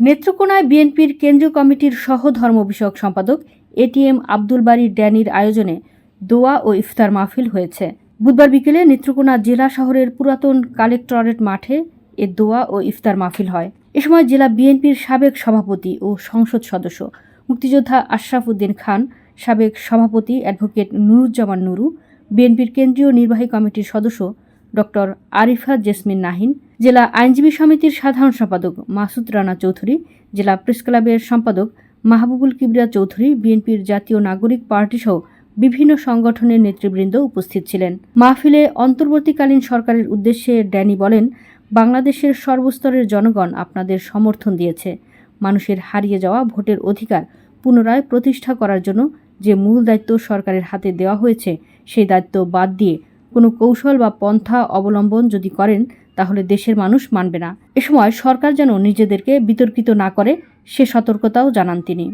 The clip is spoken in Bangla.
নেত্রকোনায় বিএনপির কেন্দ্রীয় কমিটির সহ ধর্ম বিষয়ক সম্পাদক এটিএম আব্দুল বারী ড্যানির আয়োজনে দোয়া ও ইফতার মাহফিল হয়েছে। বুধবার বিকেলে নেত্রকোনা জেলা শহরের পুরাতন কালেক্টরেট মাঠে এ দোয়া ও ইফতার মাহফিল হয়। এ সময় জেলা বিএনপির সাবেক সভাপতি ও সংসদ সদস্য মুক্তিযোদ্ধা আশরাফ উদ্দিন খান, সাবেক সভাপতি অ্যাডভোকেট নুরুজ্জামান নুরু, বিএনপির কেন্দ্রীয় নির্বাহী কমিটির সদস্য ডক্টর আরিফা জেসমিন নাহিন জেলা আইনজীবী সমিতির সাধারণ সম্পাদক মাসুদ রানা চৌধুরী, জেলা প্রেস ক্লাবের সম্পাদক মাহবুবুল কিবরিয়া চৌধুরী, বিএনপির জাতীয় নাগরিক পার্টি সহ বিভিন্ন সংগঠনের নেতৃবৃন্দ উপস্থিত ছিলেন। মাহফিলে অন্তর্বর্তীকালীন সরকারের উদ্দেশ্যে ড্যানি বলেন, বাংলাদেশের সর্বস্তরের জনগণ আপনাদের সমর্থন দিয়েছে। মানুষের হারিয়ে যাওয়া ভোটের অধিকার পুনরায় প্রতিষ্ঠা করার জন্য যে মূল দায়িত্ব সরকারের হাতে দেওয়া হয়েছে, সেই দায়িত্ব বাদ দিয়ে কোনো কৌশল বা পন্থা অবলম্বন যদি করেন তাহলে দেশের মানুষ মানবে না। এ সময় সরকার যেন নিজেদেরকে বিতর্কিত না করে, সে সতর্কতাও জানান তিনি।